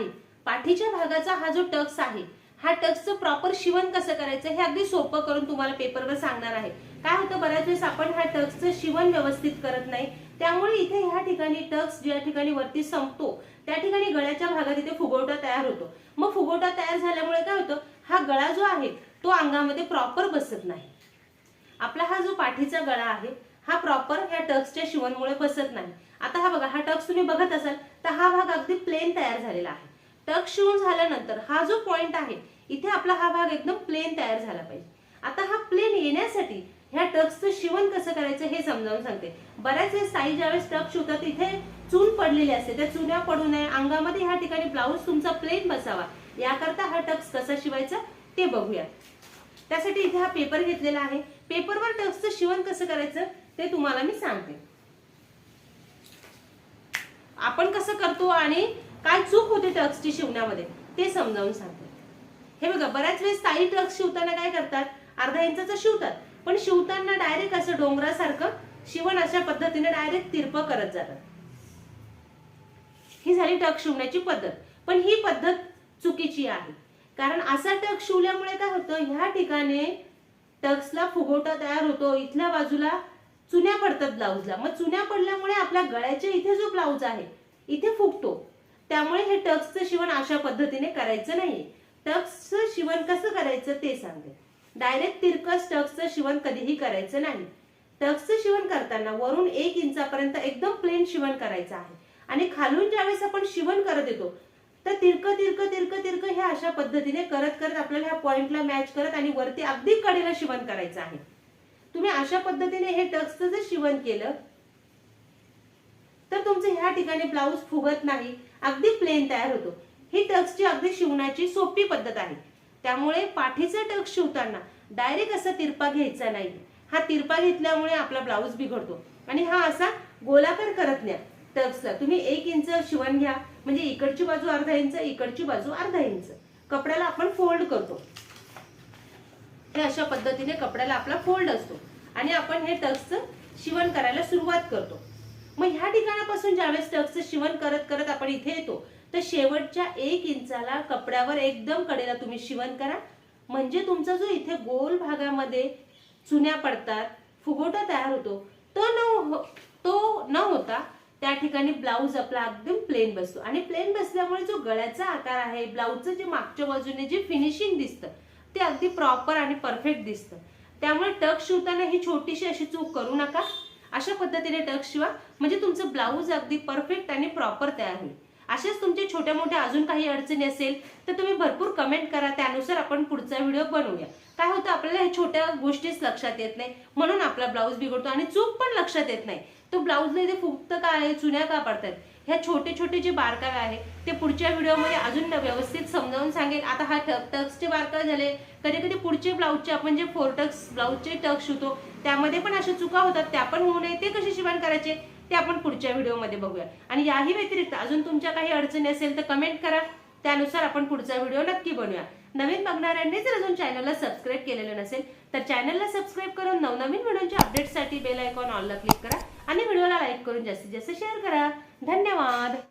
आहे. पाठीच्या भागाचा हा जो टक्स आहे हा टक्सचं प्रॉपर शिवण कसं करायचं हे अगदी सोपं करून तुम्हाला पेपरवर सांगणार आहे. काय होतं बऱ्याच वेळेस आपण हा टक्सचं शिवण व्यवस्थित करत नाही. त्यामुळे इथे ह्या ठिकाणी टक्स ज्या ठिकाणी वरती संपतो त्या ठिकाणी गळ्याच्या भागात इथे फुगवटा तयार होतो. मग फुगवटा तयार झाल्यामुळे काय होतं हा गळा जो आहे तो अंगामध्ये प्रॉपर बसत नाही. आपला हा जो पाठीचा गळा आहे हा प्रॉपर ह्या टक्सच्या शिवणमुळे बसत नाही. आता हा बघा हा टक्स तुम्ही बघत असाल तर हा भाग अगदी प्लेन तयार झालेला आहे. टक शिवून झाल्यानंतर हा जो पॉइंट आहे इथे आपला हा भाग एकदम प्लेन तयार झाला पाहिजे. आता हा प्लेन येण्यासाठी ह्या टक्सचं शिवण कसं करायचं हे समजावून सांगते. बऱ्याच वेळेस साई ज्यावेळेस टक शिवतात इथे चून पडलेली असते. त्या चुन्या पडू नये. अंगामध्ये ह्या ठिकाणी ब्लाऊज तुमचा प्लेन बसावा. याकरता हा टक्स कसा शिवायचा ते बघूया. त्यासाठी इथे हा पेपर घेतलेला आहे. पेपरवर टक्सचं शिवण कसं करायचं ते तुम्हाला मी सांगते. आपण कसं करतो आणि काय चूक होते टक्सची शिवण्यामध्ये? ते समजावून सांगते. हे बघा बऱ्याच वेळेस ताई टक्स शिवताना काय करतात? अर्धा इंचाचं शिवतात. पण शिवताना डायरेक्ट असं डोंगरासारखं शिवण अशा पद्धतीने डायरेक्ट तिरप करत जातात. ही झाली टक शिवण्याची पद्धत. पण ही पद्धत चुकीची आहे. कारण असा टक शिवल्यामुळे काय होतं? ह्या ठिकाणी टक्सला फुगवटा तयार होतो. इथल्या बाजूला चुन्या पडतात ब्लाऊजला. मग चुन्या पडल्यामुळे आपल्या गळ्याच्या इथे जो ब्लाऊज आहे इथे फुगतो. त्यामुळे हे टक्सचं शिवण अशा पद्धतीने करायचं नाही टक्सचं शिवण कसं करायचं ते सांगते डायरेक्ट तिरकस टक्सचं शिवण कधीही करायचं नाही. टक्सचं शिवण करताना वरून एक इंचापर्यंत एकदम प्लेन शिवण करायचं आहे. आणि खालून ज्यावेळेस आपण शिवण करत येतो तर तिरक तिरक तिरक तिरक हे अशा पद्धतीने करत करत आपल्याला ह्या पॉइंटला मॅच करत आणि वरती अगदी कडेला शिवण करायचं आहे. तुम्ही अशा पद्धतीने हे टक्सचं जर शिवण केलं तर तुमचं ह्या ठिकाणी ब्लाऊज फुगत नाही. अगदी प्लेन तयार होतो. ही टक्सची अगदी शिवण्याची सोपी पद्धत आहे. त्यामुळे पाठीचा टक्स शिवताना डायरेक्ट असा तिरपा घ्यायचा नाही. हा तिरपा घेतल्यामुळे आपला ब्लाऊज बिघडतो. आणि हा असा गोलाकार करत न्या टक्सला तुम्ही एक इंच शिवण घ्या. म्हणजे इकडची बाजू अर्धा इंच इकडची बाजू अर्धा इंच. कपड्याला आपण फोल्ड करतो. हे अशा पद्धतीने कपड्याला आपला फोल्ड असतो. आणि आपण हे टक्सचं शिवण करायला सुरुवात करतो. मग ह्या ठिकाणापासून ज्यावेळेस टक्सचं शिवण करत करत आपण इथे येतो तर शेवटच्या एक इंचाला कपड्यावर एकदम कडेला तुम्ही शिवण करा. म्हणजे तुमचा जो इथे गोल भागामध्ये चुन्या पडतात फुगोटा तयार होतो तो न हो- तो न होता त्या ठिकाणी ब्लाऊज आपला अगदी प्लेन बसतो. आणि प्लेन बसल्यामुळे जो गळ्याचा आकार आहे ब्लाऊजचं जे मागच्या बाजूने जे फिनिशिंग दिसतं ते अगदी प्रॉपर आणि परफेक्ट दिसतं. त्यामुळे टक शिवताना ही छोटीशी अशी चूक करू नका. अशा पद्धतीने टक शिवा. म्हणजे तुमचं ब्लाऊज अगदी परफेक्ट आणि प्रॉपर तयार होईल. अशाच तुमच्या छोट्या मोठ्या अजून काही अडचणी असेल तर तुम्ही भरपूर कमेंट करा. त्यानुसार आपण पुढचा व्हिडिओ बनवूया. काय होतं आपल्याला हे छोट्या गोष्टीच लक्षात येत नाही. म्हणून आपला ब्लाऊज बिघडतो आणि चूक पण लक्षात येत नाही. तो ब्लाऊज नाही ते फुगतं का आहे चुन्या का पडतात? ह्या छोटे छोटे जे बारकावे आहे ते पुढच्या व्हिडिओमध्ये अजून व्यवस्थित समजावून सांगेल. आता हा टक्सचे बारकावे झाले. कधी कधी पुढचे ब्लाऊजचे आपण जे फोर टक्स ब्लाऊजचे टक्स शिवतो त्यामध्ये पण अशा चुका होतात त्या पण होऊ नये. ते कसे शिवण करायचे? ते आपण पुढच्या व्हिडिओमध्ये बघूया. आणि याही व्यतिरिक्त अजून तुमच्या काही अडचणी असेल तर कमेंट करा. त्यानुसार आपण पुढचा व्हिडिओ नक्की बनवूया नवीन बघणाऱ्यांनी जर अजून चॅनलला सबस्क्राईब केलेलं नसेल तर चॅनलला सबस्क्राईब करून नवनवीन व्हिडिओच्या अपडेटसाठी बेल आयकॉन ऑलला क्लिक करा आणि व्हिडिओला लाईक करून जास्तीत जास्त शेअर करा. धन्यवाद!